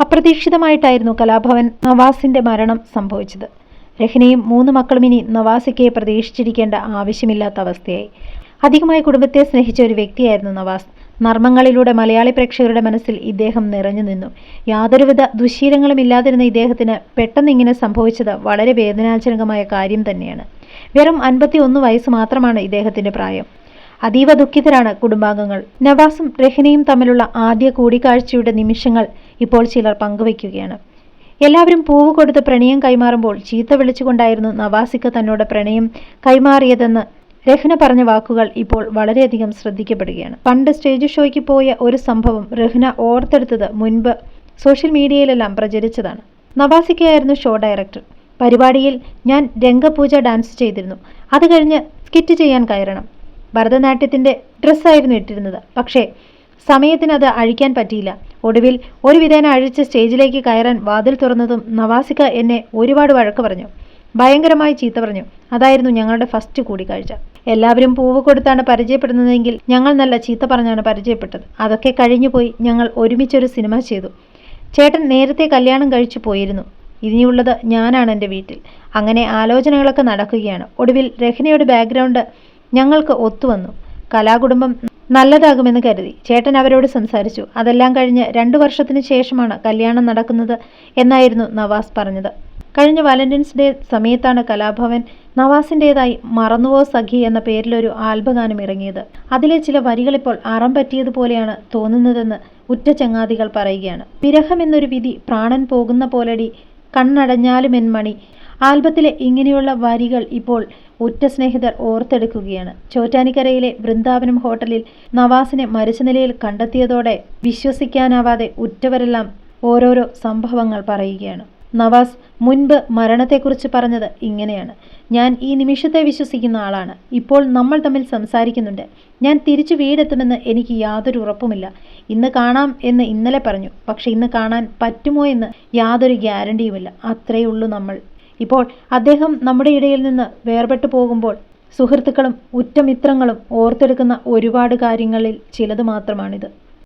അപ്രതീക്ഷിതമായിട്ടായിരുന്നു കലാഭവൻ നവാസിന്റെ മരണം സംഭവിച്ചത്. രഹ്നയും മൂന്ന് മക്കളും ഇനി നവാസിക്ക് പ്രതീക്ഷിച്ചിരിക്കേണ്ട ആവശ്യമില്ലാത്ത അവസ്ഥയായി. അധികമായി കുടുംബത്തെ സ്നേഹിച്ച ഒരു വ്യക്തിയായിരുന്നു നവാസ്. നർമ്മങ്ങളിലൂടെ മലയാളി പ്രേക്ഷകരുടെ മനസ്സിൽ ഇദ്ദേഹം നിറഞ്ഞു നിന്നു. യാതൊരുവിധ ദുശീലങ്ങളും ഇല്ലാതിരുന്ന ഇദ്ദേഹത്തിന് പെട്ടെന്ന് ഇങ്ങനെ സംഭവിച്ചത് വളരെ വേദനാജനകമായ കാര്യം തന്നെയാണ്. വെറും അൻപത്തി ഒന്ന് വയസ്സ് മാത്രമാണ് ഇദ്ദേഹത്തിന്റെ പ്രായം. അതീവ ദുഃഖിതരാണ് കുടുംബാംഗങ്ങൾ. നവാസും രഹിനയും തമ്മിലുള്ള ആദ്യ കൂടിക്കാഴ്ചയുടെ നിമിഷങ്ങൾ ഇപ്പോൾ ചിലർ പങ്കുവയ്ക്കുകയാണ്. എല്ലാവരും പൂവ് കൊടുത്ത് പ്രണയം കൈമാറുമ്പോൾ ചീത്ത വിളിച്ചുകൊണ്ടായിരുന്നു നവാസിക്ക തന്നോട് പ്രണയം കൈമാറിയതെന്ന് രഹ്ന പറഞ്ഞ വാക്കുകൾ ഇപ്പോൾ വളരെയധികം ശ്രദ്ധിക്കപ്പെടുകയാണ്. പണ്ട് സ്റ്റേജ് ഷോയ്ക്ക് പോയ ഒരു സംഭവം രഹ്ന ഓർത്തെടുത്തത് മുൻപ് സോഷ്യൽ മീഡിയയിലെല്ലാം പ്രചരിച്ചതാണ്. നവാസിക്കയായിരുന്നു ഷോ ഡയറക്ടർ. പരിപാടിയിൽ ഞാൻ രംഗപൂജ ഡാൻസ് ചെയ്തിരുന്നു. അത് കഴിഞ്ഞ് സ്കിറ്റ് ചെയ്യാൻ കയറണം. ഭരതനാട്യത്തിന്റെ ഡ്രസ്സായിരുന്നു ഇട്ടിരുന്നത്. പക്ഷേ സമയത്തിന് അത് അഴിക്കാൻ പറ്റിയില്ല. ഒടുവിൽ ഒരു വിധേന അഴിച്ച് സ്റ്റേജിലേക്ക് കയറാൻ വാതിൽ തുറന്നതും നവാസിക എന്നെ ഒരുപാട് വഴക്ക് പറഞ്ഞു. ഭയങ്കരമായി ചീത്ത പറഞ്ഞു. അതായിരുന്നു ഞങ്ങളുടെ ഫസ്റ്റ് കൂടിക്കാഴ്ച. എല്ലാവരും പൂവ് കൊടുത്താണ് പരിചയപ്പെടുന്നതെങ്കിൽ ഞങ്ങൾ നല്ല ചീത്ത പറഞ്ഞാണ് പരിചയപ്പെട്ടത്. അതൊക്കെ കഴിഞ്ഞുപോയി ഞങ്ങൾ ഒരുമിച്ചൊരു സിനിമ ചെയ്തു. ചേട്ടൻ നേരത്തെ കല്യാണം കഴിച്ചു പോയിരുന്നു. ഇനിയുള്ളത് ഞാനാണ് എന്റെ വീട്ടിൽ. അങ്ങനെ ആലോചനകളൊക്കെ നടക്കുകയാണ്. ഒടുവിൽ രഹ്നയുടെ ബാക്ക്ഗ്രൗണ്ട് ഞങ്ങൾക്ക് ഒത്തുവന്നു. കലാകുടുംബം നല്ലതാകുമെന്ന് കരുതി. ചേട്ടൻ അവരോട് സംസാരിച്ചു. അതെല്ലാം കഴിഞ്ഞ് രണ്ടു വർഷത്തിന് ശേഷമാണ് കല്യാണം നടക്കുന്നത് എന്നായിരുന്നു നവാസ് പറഞ്ഞത്. കഴിഞ്ഞ വാലന്റൈൻസ് ഡേ സമയത്താണ് കലാഭവൻ നവാസിന്റെതായി മറന്നുവോ സഖി എന്ന പേരിലൊരു ആൽബഗാനം ഇറങ്ങിയത്. അതിലെ ചില വരികളിപ്പോൾ അറം പറ്റിയതുപോലെയാണ് തോന്നുന്നതെന്ന് ഉറ്റ ചങ്ങാതികൾ പറയുകയാണ്. വിരഹം എന്നൊരു വിധി പ്രാണൻ പോകുന്ന പോലടി കണ്ണടഞ്ഞാലും എൻ മണി ആൽബത്തിലെ ഇങ്ങനെയുള്ള വരികൾ ഇപ്പോൾ ഉറ്റ സ്നേഹിതർ ഓർത്തെടുക്കുകയാണ്. ചോറ്റാനിക്കരയിലെ വൃന്ദാവനം ഹോട്ടലിൽ നവാസിനെ മരിച്ച നിലയിൽ കണ്ടെത്തിയതോടെ വിശ്വസിക്കാനാവാതെ ഉറ്റവരെല്ലാം ഓരോരോ സംഭവങ്ങൾ പറയുകയാണ്. നവാസ് മുൻപ് മരണത്തെക്കുറിച്ച് പറഞ്ഞത് ഇങ്ങനെയാണ്. ഞാൻ ഈ നിമിഷത്തെ വിശ്വസിക്കുന്ന ആളാണ്. ഇപ്പോൾ നമ്മൾ തമ്മിൽ സംസാരിക്കുന്നുണ്ട്. ഞാൻ തിരിച്ചു വീടെത്തുമെന്ന് എനിക്ക് യാതൊരു ഉറപ്പുമില്ല. ഇന്ന് കാണാം എന്ന് ഇന്നലെ പറഞ്ഞു. പക്ഷെ ഇന്ന് കാണാൻ പറ്റുമോ എന്ന് യാതൊരു ഗ്യാരണ്ടിയുമില്ല. അത്രയേ ഉള്ളൂ നമ്മൾ. ഇപ്പോൾ അദ്ദേഹം നമ്മുടെ ഇടയിൽ നിന്ന് വേർപെട്ടു പോകുമ്പോൾ സുഹൃത്തുക്കളും ഉറ്റമിത്രങ്ങളും ഓർത്തെടുക്കുന്ന ഒരുപാട് കാര്യങ്ങളിൽ ചിലത് മാത്രമാണിത്.